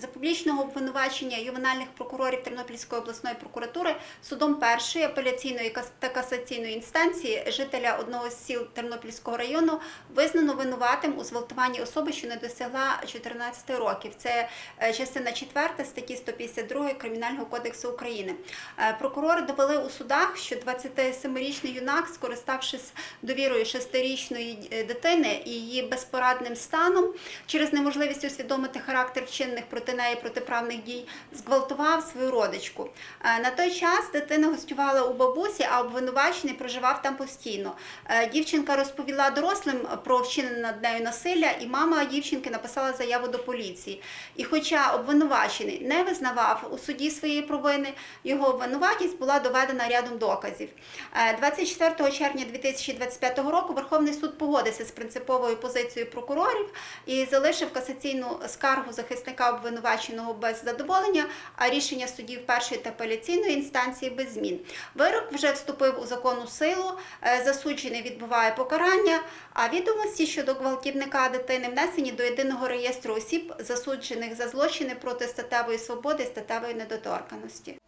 За публічного обвинувачення ювенальних прокурорів Тернопільської обласної прокуратури судом першої апеляційної та касаційної інстанції жителя одного з сіл Тернопільського району визнано винуватим у зґвалтуванні особи, що не досягла 14 років. Це е, частина 4 статті 152 Кримінального кодексу України. Е, Прокурори довели у судах, що 27-річний юнак, скориставшись довірою 6-річної е, дитини і її безпорадним станом, через неможливість усвідомити характер вчинених проти неї протиправних дій, зґвалтував свою родичку. Е, На той час дитина гостювала у бабусі, а обвинувачений проживав там постійно. Е, Дівчинка розповіла дорослим про вчинене над нею насилля, і мама дівчинки написала заяву до поліції. І хоча обвинувачений не визнавав у суді своєї провини, його обвинуватість була доведена рядом доказів. Е, 24 червня 2025 року Верховний суд погодився з принциповою позицією прокурорів і залишив касаційну скаргу захисника обвинуваченого без задоволення, а рішення судів першої та апеляційної інстанції без змін. Вирок вже вступив у законну силу, е, засуджений відбуває покарання, а відомості щодо гвалтівника дитини внесені до єдиного реєстру осіб, засуджених за злочини проти статевої свободи і статевої недоторканості.